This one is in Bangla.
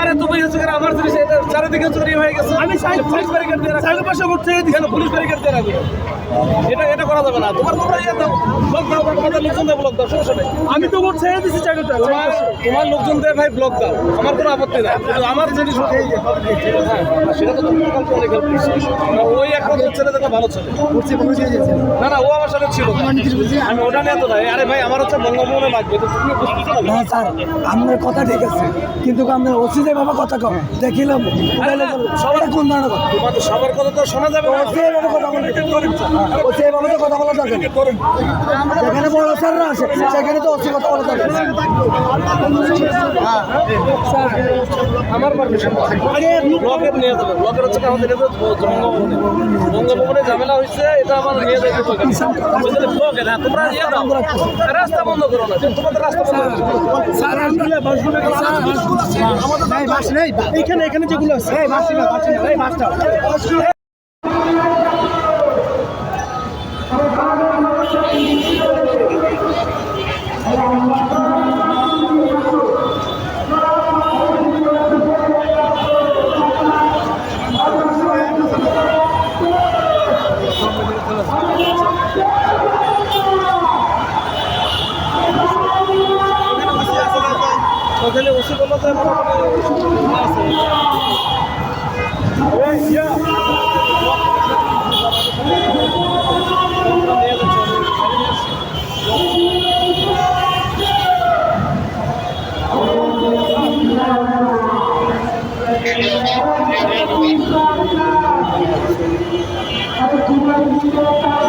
আরে তুমি হচ্ছে আমার জিনিস চারিদিকে চুরি হয়ে গেছে। আমি পুলিশ ব্যারিকেড দিয়ে রাখি। পাশে করতে কেন পুলিশ ব্যারিকেড দিয়ে রাখি? এটা এটা করা যাবে না। তোমার তোমরা ইয়ে দাও ব্লক দাও তোমাদের লোকজন দিয়ে ব্লক দাও সমস্যা নেই। আমি তো ভোট ছেড়ে দিচ্ছি চাকরিটা তোমার তোমার লোকজন দিয়ে ভাই ব্লক দাও। আমার কোনো আপত্তি নাই। কিন্তু আমার জিনিস হ্যাঁ, সেটা তো তুমি অনেক হেল্প করছ ওই একমাত্র ছেলে ভালো ছেলে। না না ও আমার ছিল আমি ওটা নিয়ে তো নাই আরে ভাই আমার হচ্ছে বঙ্গভবনে লাগবে তো তুমি বুঝতেছো না। না স্যার আপনার কথা ঠিক আছে কিন্তু আপনার ওসি যে বাবা কথা কম দেখিলাম সবার কোন ধরনের কথা? তোমাদের সবার কথা তো শোনা যাবে না। ওসি এভাবে কথা বলে ওসি তো কথা বলা দরকার যেখানে বড় স্যাররা আসে সেখানে তো ওসি কথা বলা দরকার নেই। আমার পারমিশন ব্লকের নিয়ে যাবে ব্লকের হচ্ছে আমাদের বঙ্গভবনে। বঙ্গভবনে ঝামেলা হয়েছে এটা আমার নিয়ে যাইতে তোমরা নিয়ে দাও রাস্তা বন্ধ করো না। তোমাদের রাস্তা বন্ধ করো। স্যার আসলে বাসগুলো আমাদের বাস নেই। এখানে এখানে যেগুলো আছে। বাস না বাস না বাসটা। ওখানে ইয়া। নিয়ে Thank you.